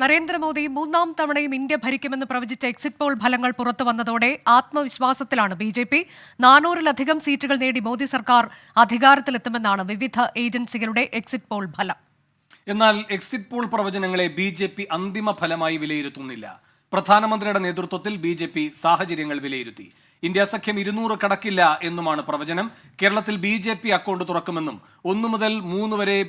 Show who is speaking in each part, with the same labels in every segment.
Speaker 1: നരേന്ദ്രമോദി മൂന്നാം തവണയും ഇന്ത്യ ഭരിക്കുമെന്ന് പ്രവചിച്ച എക്സിറ്റ് പോൾ ഫലങ്ങൾ പുറത്തു വന്നതോടെ ആത്മവിശ്വാസത്തിലാണ് ബി ജെ പി. നാനൂറിലധികം സീറ്റുകൾ നേടി മോദി സർക്കാർ അധികാരത്തിലെത്തുമെന്നാണ് വിവിധ ഏജൻസികളുടെ എക്സിറ്റ് പോൾ ഫലം.
Speaker 2: എന്നാൽ എക്സിറ്റ് പോൾ പ്രവചനങ്ങളെ ബി ജെ പി അന്തിമ ഫലമായി വിലയിരുത്തുന്നില്ല. പ്രധാനമന്ത്രിയുടെ നേതൃത്വത്തിൽ ബി ജെ പി സാഹചര്യങ്ങൾ വിലയിരുത്തി. ഇന്ത്യ സഖ്യം ഇരുന്നൂറ് കടക്കില്ല എന്നുമാണ് പ്രവചനം. കേരളത്തിൽ ബി ജെ പി അക്കൗണ്ട് തുറക്കുമെന്നും ഒന്നു മുതൽ മൂന്ന് വരെ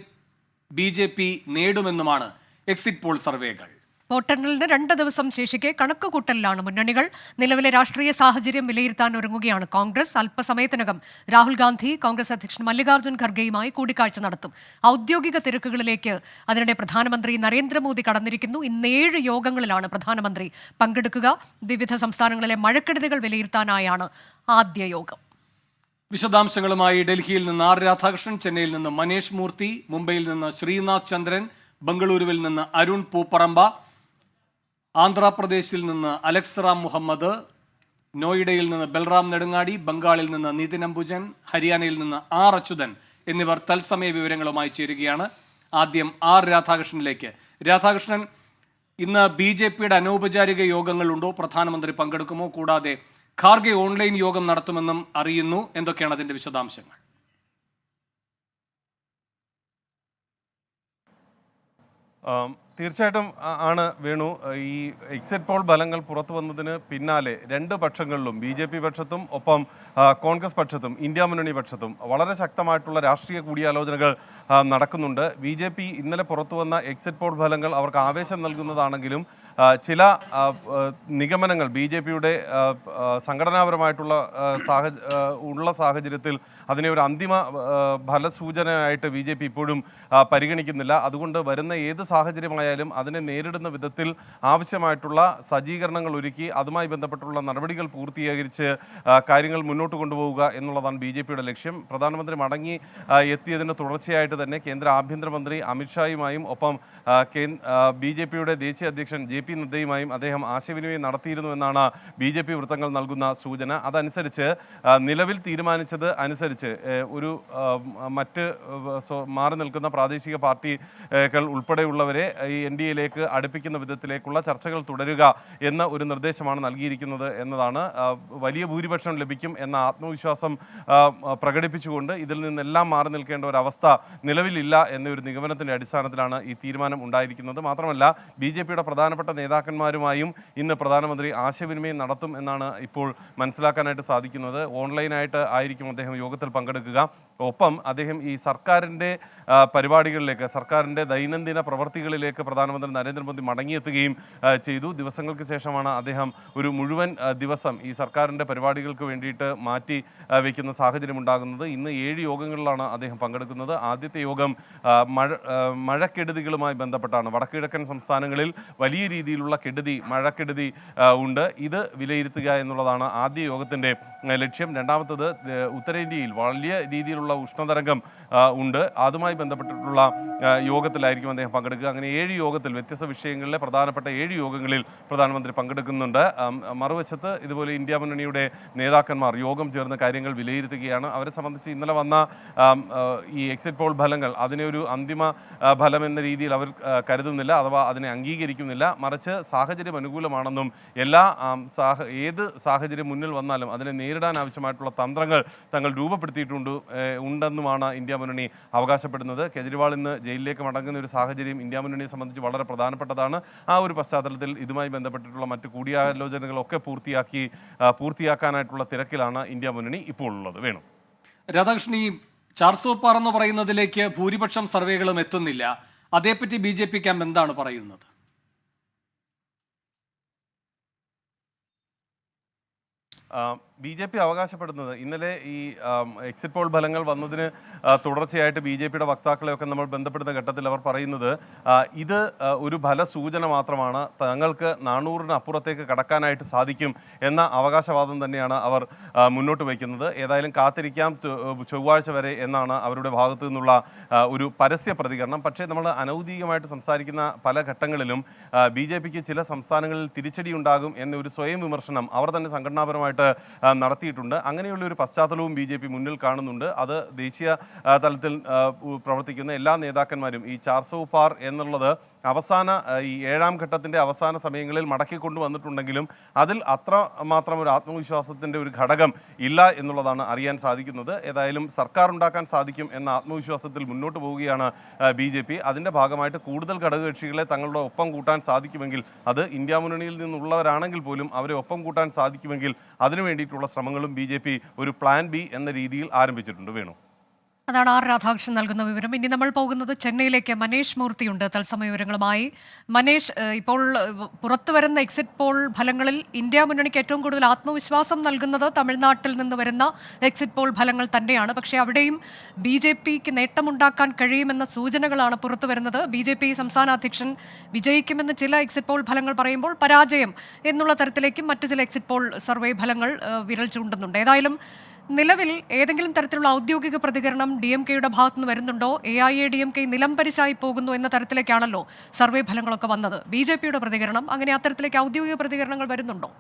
Speaker 2: ബി ജെ പി നേടുമെന്നുമാണ് എക്സിറ്റ് പോൾ സർവേകൾ
Speaker 1: വോട്ടെണ്ണലിന് രണ്ട് ദിവസം ശേഷിക്കെ കണക്കുകൂട്ടലിലാണ് മുന്നണികൾ. നിലവിലെ രാഷ്ട്രീയ സാഹചര്യം വിലയിരുത്താൻ ഒരുങ്ങുകയാണ് കോൺഗ്രസ്. അല്പസമയത്തിനകം രാഹുൽ ഗാന്ധി കോൺഗ്രസ് അധ്യക്ഷൻ മല്ലികാർജുൻ ഖർഗെയുമായി കൂടിക്കാഴ്ച നടത്തും. ഔദ്യോഗിക തിരക്കുകളിലേക്ക് അതിനിടെ പ്രധാനമന്ത്രി നരേന്ദ്രമോദി കടന്നിരിക്കുന്നു. ഇന്ന് ഏഴ് യോഗങ്ങളിലാണ് പ്രധാനമന്ത്രി പങ്കെടുക്കുക. വിവിധ സംസ്ഥാനങ്ങളിലെ മഴക്കെടുതികൾ വിലയിരുത്താനായാണ് ആദ്യ യോഗം.
Speaker 2: വിശദാംശങ്ങളുമായി ഡൽഹിയിൽ നിന്ന് ആർ രാധാകൃഷ്ണൻ ചെന്നൈയിൽ നിന്ന് മനേഷ് മൂർത്തി മുംബൈയിൽ നിന്ന് ശ്രീനാഥ് ചന്ദ്രൻ ബംഗളൂരുവിൽ നിന്ന് അരുൺ പൂപ്പറമ്പ ആന്ധ്രാപ്രദേശിൽ നിന്ന് അലക്സ് റാം മുഹമ്മദ് നോയിഡയിൽ നിന്ന് ബൽറാം നെടുങ്ങാടി ബംഗാളിൽ നിന്ന് നിതിൻ അംബുജൻ ഹരിയാനയിൽ നിന്ന് ആർ അച്യുതൻ എന്നിവർ തത്സമയ വിവരങ്ങളുമായി ചേരുകയാണ്. ആദ്യം ആർ രാധാകൃഷ്ണനിലേക്ക്. രാധാകൃഷ്ണൻ ഇന്ന് ബി ജെ പിയുടെ അനൗപചാരിക യോഗങ്ങളുണ്ടോ പ്രധാനമന്ത്രി പങ്കെടുക്കുമോ? കൂടാതെ ഖാർഗെ ഓൺലൈൻ യോഗം നടത്തുമെന്നും അറിയുന്നു. എന്തൊക്കെയാണ് അതിന്റെ വിശദാംശങ്ങൾ?
Speaker 3: തീർച്ചയായിട്ടും ആണ് വേണു. ഈ എക്സിറ്റ് പോൾ ഫലങ്ങൾ പുറത്തു വന്നതിന് പിന്നാലെ രണ്ട് പക്ഷങ്ങളിലും ബി ജെ പി പക്ഷത്തും ഒപ്പം കോൺഗ്രസ് പക്ഷത്തും ഇന്ത്യ മുന്നണി പക്ഷത്തും വളരെ ശക്തമായിട്ടുള്ള രാഷ്ട്രീയ കൂടിയാലോചനകൾ നടക്കുന്നുണ്ട്. ബി ജെ പി ഇന്നലെ പുറത്തു വന്ന എക്സിറ്റ് പോൾ ഫലങ്ങൾ അവർക്ക് ആവേശം നൽകുന്നതാണെങ്കിലും ചില നിഗമനങ്ങൾ ബി ജെ പിയുടെ സംഘടനാപരമായിട്ടുള്ള സാഹ ഉള്ള സാഹചര്യത്തിൽ അതിനെ ഒരു അന്തിമ ഫലസൂചനയായിട്ട് ബി ജെ പി ഇപ്പോഴും പരിഗണിക്കുന്നില്ല. അതുകൊണ്ട് വരുന്ന ഏത് സാഹചര്യമായാലും അതിനെ നേരിടുന്ന വിധത്തിൽ ആവശ്യമായിട്ടുള്ള സജ്ജീകരണങ്ങൾ ഒരുക്കി അതുമായി ബന്ധപ്പെട്ടുള്ള നടപടികൾ പൂർത്തീകരിച്ച് കാര്യങ്ങൾ മുന്നോട്ട് കൊണ്ടുപോവുക എന്നുള്ളതാണ് ബി ജെ പിയുടെ ലക്ഷ്യം. പ്രധാനമന്ത്രി മടങ്ങി എത്തിയതിന് തുടർച്ചയായിട്ട് തന്നെ കേന്ദ്ര ആഭ്യന്തരമന്ത്രി അമിത്ഷായുമായും ഒപ്പം ബി ജെ പിയുടെ ദേശീയ അധ്യക്ഷൻ ജെ പി നദ്ദയുമായും അദ്ദേഹം ആശയവിനിമയം നടത്തിയിരുന്നു എന്നാണ് ബി ജെ പി വൃത്തങ്ങൾ നൽകുന്ന സൂചന. അതനുസരിച്ച് നിലവിൽ തീരുമാനിച്ചത് അനുസരിച്ച് ഏ, ഒരു മറ്റ് മാറി നിൽക്കുന്ന പ്രാദേശിക പാർട്ടികൾ ഉൾപ്പെടെയുള്ളവരെ ഈ എൻ ഡി എയിലേക്ക് അടുപ്പിക്കുന്ന വിധത്തിലേക്കുള്ള ചർച്ചകൾ തുടരുക എന്ന ഒരു നിർദ്ദേശമാണ് നൽകിയിരിക്കുന്നത് എന്നതാണ് വലിയ ഭൂരിപക്ഷം ലഭിക്കും എന്ന ആത്മവിശ്വാസം പ്രകടിപ്പിച്ചുകൊണ്ട് ഇതിൽ നിന്നെല്ലാം മാറി നിൽക്കേണ്ട ഒരു അവസ്ഥ നിലവിലില്ല എന്നൊരു നിഗമനത്തിന്റെ അടിസ്ഥാനത്തിലാണ് ഈ തീരുമാനം ഉണ്ടായിരിക്കുന്നത്. മാത്രമല്ല ബി ജെ പിയുടെ പ്രധാനപ്പെട്ട നേതാക്കന്മാരുമായും ഇന്ന് പ്രധാനമന്ത്രി ആശയവിനിമയം നടത്തും എന്നാണ് ഇപ്പോൾ മനസ്സിലാക്കാനായിട്ട് സാധിക്കുന്നത്. ഓൺലൈനായിട്ട് ആയിരിക്കും അദ്ദേഹം യോഗത്തിൽ പങ്കെടുക്കുക. ഒപ്പം അദ്ദേഹം ഈ സർക്കാരിന്റെ പരിപാടികളിലേക്ക് സർക്കാരിന്റെ ദൈനംദിന പ്രവർത്തികളിലേക്ക് പ്രധാനമന്ത്രി നരേന്ദ്രമോദി മടങ്ങിയെത്തുകയും ചെയ്തു. ദിവസങ്ങൾക്ക് ശേഷമാണ് അദ്ദേഹം ഒരു മുഴുവൻ ദിവസം ഈ സർക്കാരിന്റെ പരിപാടികൾക്ക് വേണ്ടിയിട്ട് മാറ്റി വയ്ക്കുന്ന സാഹചര്യം ഉണ്ടാകുന്നത്. ഇന്ന് ഏഴ് യോഗങ്ങളിലാണ് അദ്ദേഹം പങ്കെടുക്കുന്നത്. ആദ്യത്തെ യോഗം മഴ മഴക്കെടുതികളുമായി ബന്ധപ്പെട്ടാണ്. വടക്കുകിഴക്കൻ സംസ്ഥാനങ്ങളിൽ വലിയ രീതിയിലുള്ള കെടുതി മഴക്കെടുതി ഉണ്ട്. ഇത് വിലയിരുത്തുക എന്നുള്ളതാണ് ആദ്യ യോഗത്തിന്റെ ലക്ഷ്യം. രണ്ടാമത്തത് ഉത്തരേന്ത്യയിൽ വലിയ രീതിയിലുള്ള ഉഷ്ണതരംഗം ഉണ്ട്. അതുമായി ബന്ധപ്പെട്ടിട്ടുള്ള യോഗത്തിലായിരിക്കും അദ്ദേഹം പങ്കെടുക്കുക. അങ്ങനെ ഏഴ് യോഗത്തിൽ വ്യത്യസ്ത വിഷയങ്ങളിലെ പ്രധാനപ്പെട്ട ഏഴ് യോഗങ്ങളിൽ പ്രധാനമന്ത്രി പങ്കെടുക്കുന്നുണ്ട്. മറുവശത്ത് ഇതുപോലെ ഇന്ത്യ മുന്നണിയുടെ നേതാക്കന്മാർ യോഗം ചേർന്ന കാര്യങ്ങൾ വിലയിരുത്തുകയാണ്. അവരെ സംബന്ധിച്ച് ഇന്നലെ വന്ന ഈ എക്സിറ്റ് പോൾ ഫലങ്ങൾ അതിനെ ഒരു അന്തിമ ഫലം എന്ന രീതിയിൽ അവർ കരുതുന്നില്ല അഥവാ അതിനെ അംഗീകരിക്കുന്നില്ല. മറിച്ച് സാഹചര്യം അനുകൂലമാണെന്നും എല്ലാ സാഹ ഏത് സാഹചര്യം മുന്നിൽ വന്നാലും അതിനെ നേരിടാൻ ആവശ്യമായിട്ടുള്ള തന്ത്രങ്ങൾ തങ്ങൾ രൂപപ്പെടുത്തിയിട്ടുണ്ട് ഉണ്ടെന്നുമാണ് ഇന്ത്യ മുന്നണി അവകാശപ്പെടുന്നത്. കെജ്രിവാൾ ഇന്ന് ജയിലിലേക്ക് മടങ്ങുന്ന ഒരു സാഹചര്യം ഇന്ത്യ മുന്നണിയെ സംബന്ധിച്ച് വളരെ പ്രധാനപ്പെട്ടതാണ്. ആ ഒരു പശ്ചാത്തലത്തിൽ ഇതുമായി ബന്ധപ്പെട്ടിട്ടുള്ള മറ്റ് കൂടിയാലോചനകളൊക്കെ പൂർത്തിയാക്കി പൂർത്തിയാക്കാനായിട്ടുള്ള തിരക്കിലാണ് ഇന്ത്യ മുന്നണി ഇപ്പോൾ ഉള്ളത്. വേണു.
Speaker 2: രാധാകൃഷ്ണൻ ഈ ചാർസോപ്പാർ എന്ന് പറയുന്നതിലേക്ക് ഭൂരിപക്ഷം സർവേകളും എത്തുന്നില്ല. അതേപ്പറ്റി ബി ജെ പി ക്യാമ്പ് എന്താണ് പറയുന്നത്?
Speaker 3: ബി ജെ പി അവകാശപ്പെടുന്നത്. ഇന്നലെ ഈ എക്സിറ്റ് പോൾ ഫലങ്ങൾ വന്നതിന് തുടർച്ചയായിട്ട് ബി ജെ പിയുടെ വക്താക്കളെയൊക്കെ നമ്മൾ ബന്ധപ്പെടുന്ന ഘട്ടത്തിൽ അവർ പറയുന്നത് ഇത് ഒരു ഫലസൂചന മാത്രമാണ്. തങ്ങൾക്ക് നാനൂറിന് അപ്പുറത്തേക്ക് കടക്കാനായിട്ട് സാധിക്കും എന്ന അവകാശവാദം തന്നെയാണ് അവർ മുന്നോട്ട് വയ്ക്കുന്നത്. ഏതായാലും കാത്തിരിക്കാം ചൊവ്വാഴ്ച വരെ എന്നാണ് അവരുടെ ഭാഗത്തു നിന്നുള്ള ഒരു പരസ്യ പ്രതികരണം. പക്ഷേ നമ്മൾ അനൗദ്യോഗികമായിട്ട് സംസാരിക്കുന്ന പല ഘട്ടങ്ങളിലും ബി ചില സംസ്ഥാനങ്ങളിൽ തിരിച്ചടി ഉണ്ടാകും എന്നൊരു സ്വയം വിമർശനം അവർ തന്നെ സംഘടനാപരമായിട്ട് ആ, നടത്തിയിട്ടുണ്ട്. അങ്ങനെയുള്ള ഒരു പശ്ചാത്തലവും ബി മുന്നിൽ കാണുന്നുണ്ട്. അത് ദേശീയ തലത്തിൽ പ്രവർത്തിക്കുന്ന എല്ലാ നേതാക്കന്മാരും ഈ ചാർസോ പാർ എന്നുള്ളത് അവസാന ഈ ഏഴാം ഘട്ടത്തിന്റെ അവസാന സമയങ്ങളിൽ മടക്കി കൊണ്ടുവന്നിട്ടുണ്ടെങ്കിലും അതിൽ അത്ര മാത്രം ഒരു ആത്മവിശ്വാസത്തിന്റെ ഒരു ഘടകം ഇല്ല എന്നുള്ളതാണ് അറിയാൻ സാധിക്കുന്നത്. ഏതായാലും സർക്കാർ ഉണ്ടാക്കാൻ സാധിക്കും എന്ന ആത്മവിശ്വാസത്തിൽ മുന്നോട്ട് പോവുകയാണ് ബി ജെ പി. അതിന്റെ ഭാഗമായിട്ട് കൂടുതൽ ഘടകകക്ഷികളെ തങ്ങളുടെ ഒപ്പം കൂട്ടാൻ സാധിക്കുമെങ്കിൽ അത് ഇന്ത്യ മുന്നണിയിൽ നിന്നുള്ളവരാണെങ്കിൽ പോലും അവരെ ഒപ്പം കൂട്ടാൻ സാധിക്കുമെങ്കിൽ അതിനു വേണ്ടിയിട്ടുള്ള ശ്രമങ്ങളും ബി ഒരു പ്ലാൻ ബി എന്ന രീതിയിൽ ആരംഭിച്ചിട്ടുണ്ട്. വേണു.
Speaker 1: അതാണ് ആർ രാധാകൃഷ്ണൻ നൽകുന്ന വിവരം. ഇനി നമ്മൾ പോകുന്നത് ചെന്നൈയിലേക്ക്. മനേഷ് മൂർത്തിയുണ്ട്. തത്സമയ വിവരങ്ങളുമായി. മനേഷ് ഇപ്പോൾ പുറത്തു വരുന്ന എക്സിറ്റ് പോൾ ഫലങ്ങളിൽ ഇന്ത്യ മുന്നണിക്ക് ഏറ്റവും കൂടുതൽ ആത്മവിശ്വാസം നൽകുന്നത് തമിഴ്നാട്ടിൽ നിന്ന് വരുന്ന എക്സിറ്റ് പോൾ ഫലങ്ങൾ തന്നെയാണ്. പക്ഷേ അവിടെയും ബി ജെ പിക്ക് നേട്ടമുണ്ടാക്കാൻ കഴിയുമെന്ന സൂചനകളാണ് പുറത്തു വരുന്നത്. ബി ജെ പി സംസ്ഥാന അധ്യക്ഷൻ വിജയിക്കുമെന്ന് ചില എക്സിറ്റ് പോൾ ഫലങ്ങൾ പറയുമ്പോൾ പരാജയം എന്നുള്ള തരത്തിലേക്കും മറ്റു ചില എക്സിറ്റ് പോൾ സർവേ ഫലങ്ങൾ വിരൽ ചൂണ്ടുന്നുണ്ട്. ഏതായാലും നിലവിൽ ഏതെങ്കിലും തരത്തിലുള്ള ഔദ്യോഗിക പ്രതികരണം ഡി എം കെയുടെ ഭാഗത്തുനിന്ന് വരുന്നുണ്ടോ? A I A D M K നിലംപരിശായി പോകുന്നു എന്ന തരത്തിലേക്കാണല്ലോ സർവേ ഫലങ്ങളൊക്കെ വന്നത്. ബി ജെ പിയുടെ പ്രതികരണം അങ്ങനെ അത്തരത്തിലേക്ക് ഔദ്യോഗിക പ്രതികരണങ്ങൾ വരുന്നുണ്ടോ?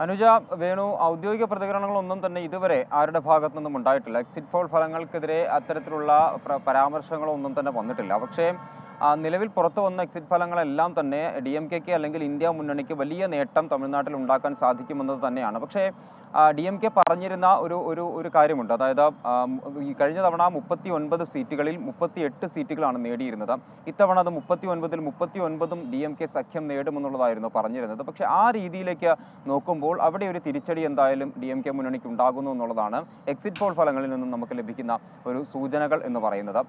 Speaker 4: അനുജ വേണു ഔദ്യോഗിക പ്രതികരണങ്ങളൊന്നും തന്നെ ഇതുവരെ ആരുടെ ഭാഗത്തുനിന്നും ഉണ്ടായിട്ടില്ല. എക്സിറ്റ് പോൾ ഫലങ്ങൾക്കെതിരെ അത്തരത്തിലുള്ള പ്ര- പരാമർശങ്ങളൊന്നും തന്നെ വന്നിട്ടില്ല. പക്ഷേ നിലവിൽ പുറത്തു വന്ന എക്സിറ്റ് ഫലങ്ങളെല്ലാം തന്നെ ഡി എം കെക്ക് അല്ലെങ്കിൽ ഇന്ത്യ മുന്നണിക്ക് വലിയ നേട്ടം തമിഴ്നാട്ടിൽ ഉണ്ടാക്കാൻ സാധിക്കുമെന്നത് തന്നെയാണ്. പക്ഷേ ഡി എം കെ പറഞ്ഞിരുന്ന ഒരു ഒരു ഒരു കാര്യമുണ്ട്. അതായത് ഈ കഴിഞ്ഞ തവണ മുപ്പത്തി ഒൻപത് സീറ്റുകളിൽ മുപ്പത്തി എട്ട് സീറ്റുകളാണ് നേടിയിരുന്നത്. ഇത്തവണ അത് മുപ്പത്തി ഒൻപതിൽ മുപ്പത്തി ഒൻപതും ഡി എം കെ സഖ്യം നേടുമെന്നുള്ളതായിരുന്നു പറഞ്ഞിരുന്നത്. പക്ഷേ ആ രീതിയിലേക്ക് നോക്കുമ്പോൾ അവിടെ ഒരു തിരിച്ചടി എന്തായാലും ഡി എം കെ മുന്നണിക്ക് ഉണ്ടാകുന്നു എന്നുള്ളതാണ് എക്സിറ്റ് പോൾ ഫലങ്ങളിൽ നിന്നും നമുക്ക് ലഭിക്കുന്ന ഒരു സൂചനകൾ എന്ന് പറയുന്നത്.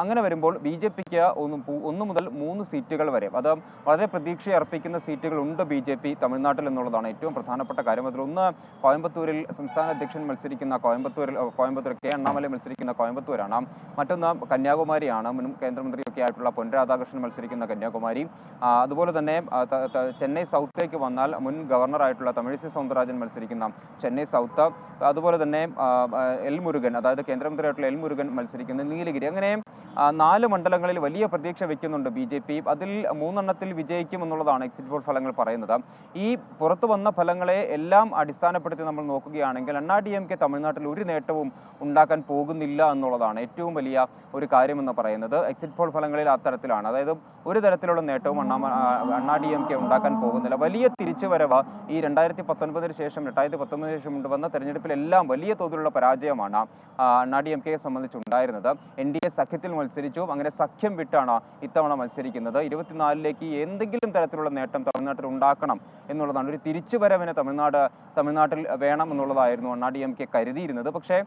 Speaker 4: അങ്ങനെ വരുമ്പോൾ ബി ജെ പിക്ക് ഒന്ന് ഒന്ന് മുതൽ മൂന്ന് സീറ്റുകൾ വരെ. അത് വളരെ പ്രതീക്ഷ അർപ്പിക്കുന്ന സീറ്റുകളുണ്ട് ബി ജെ പി തമിഴ്നാട്ടിൽ എന്നുള്ളതാണ് ഏറ്റവും പ്രധാനപ്പെട്ട കാര്യം. അതിൽ ഒന്ന് കോയമ്പത്തൂരിൽ സംസ്ഥാന അധ്യക്ഷൻ മത്സരിക്കുന്ന കോയമ്പത്തൂരിൽ കോയമ്പത്തൂർ കെ അണ്ണാമലൈ മത്സരിക്കുന്ന കോയമ്പത്തൂരാണ്. മറ്റൊന്ന് കന്യാകുമാരിയാണ്. മുൻ കേന്ദ്രമന്ത്രിയൊക്കെ ആയിട്ടുള്ള പൊൻരാധാകൃഷ്ണൻ മത്സരിക്കുന്ന കന്യാകുമാരി. അതുപോലെ തന്നെ ചെന്നൈ സൗത്തേക്ക് വന്നാൽ മുൻ ഗവർണറായിട്ടുള്ള തമിഴിസൈ സൗന്ദരരാജൻ മത്സരിക്കുന്ന ചെന്നൈ സൗത്ത്. അതുപോലെ തന്നെ എൽ മുരുകൻ അതായത് കേന്ദ്രമന്ത്രിയായിട്ടുള്ള എൽ മുരുകൻ മത്സരിക്കുന്ന നീലഗിരി. അങ്ങനെ നാല് മണ്ഡലങ്ങളിൽ വലിയ പ്രതീക്ഷ വെക്കുന്നുണ്ട് ബി ജെ പി അതിൽ മൂന്നെണ്ണത്തിൽ വിജയിക്കും എന്നുള്ളതാണ് എക്സിറ്റ് പോൾ ഫലങ്ങൾ പറയുന്നത്. ഈ പുറത്തു വന്ന ഫലങ്ങളെ എല്ലാം അടിസ്ഥാനപ്പെടുത്തി നമ്മൾ നോക്കുകയാണെങ്കിൽ അണ്ണാ ഡി എം കെ തമിഴ്നാട്ടിൽ ഒരു നേട്ടവും ഉണ്ടാക്കാൻ പോകുന്നില്ല എന്നുള്ളതാണ് ഏറ്റവും വലിയ ഒരു കാര്യമെന്ന് പറയുന്നത്. എക്സിറ്റ് പോൾ ഫലങ്ങളിൽ അത്തരത്തിലാണ് അതായത് ഒരു തരത്തിലുള്ള നേട്ടവും അണ്ണാ അണ്ണാ ഡി എം കെ ഉണ്ടാക്കാൻ പോകുന്നില്ല. വലിയ തിരിച്ചുവരവ് ഈ രണ്ടായിരത്തി പത്തൊൻപതിന് ശേഷം രണ്ടായിരത്തി പത്തൊമ്പതിന് ശേഷം വന്ന തെരഞ്ഞെടുപ്പിലെല്ലാം വലിയ തോതിലുള്ള പരാജയമാണ് അണ്ണാ ഡി എം കെയെ സംബന്ധിച്ചുണ്ടായിരുന്നത്. എൻ ഡി എ സഖ്യത്തിൽ മത്സരിച്ചു. അങ്ങനെ സഖ്യം വിട്ടാണ് ഇത്തവണ മത്സരിക്കുന്നത്. ഇരുപത്തിനാലിലേക്ക് എന്തെങ്കിലും തരത്തിലുള്ള നേട്ടം തമിഴ്നാട്ടിൽ ഉണ്ടാക്കണം എന്നുള്ളതാണ്. ഒരു തിരിച്ചുവരവിന് തമിഴ്നാട് തമിഴ്നാട്ടിൽ വേണം എന്നുള്ളതായിരുന്നു അണ്ണാ ഡി എം കെ കരുതിയിരുന്നത്. പക്ഷേ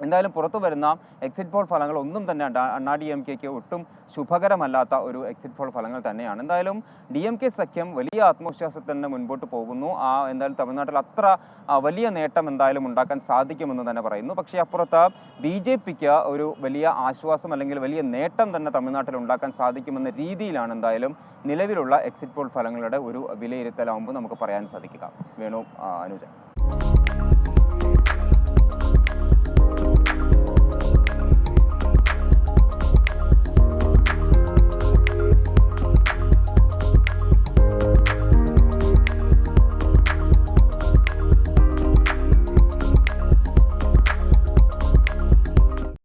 Speaker 4: എന്തായാലും പുറത്തു വരുന്ന എക്സിറ്റ് പോൾ ഫലങ്ങൾ ഒന്നും തന്നെ അണ്ണാ- ഡി എം കെക്ക് ഒട്ടും ശുഭകരമല്ലാത്ത ഒരു എക്സിറ്റ് പോൾ ഫലങ്ങൾ തന്നെയാണ്. എന്തായാലും ഡി എം കെ സഖ്യം വലിയ ആത്മവിശ്വാസത്തിൽ തന്നെ മുൻപോട്ട് പോകുന്നു. ആ എന്തായാലും തമിഴ്നാട്ടിൽ അത്ര വലിയ നേട്ടം എന്തായാലും ഉണ്ടാക്കാൻ സാധിക്കുമെന്ന് തന്നെ പറയുന്നു. പക്ഷേ അപ്പുറത്ത് ബി ജെ പിക്ക് ഒരു വലിയ ആശ്വാസം അല്ലെങ്കിൽ വലിയ നേട്ടം തന്നെ തമിഴ്നാട്ടിൽ ഉണ്ടാക്കാൻ സാധിക്കുമെന്ന രീതിയിലാണ് എന്തായാലും നിലവിലുള്ള എക്സിറ്റ് പോൾ ഫലങ്ങളുടെ ഒരു വിലയിരുത്തലാവുമ്പോൾ നമുക്ക് പറയാൻ സാധിക്കുക. വേണു അനുജ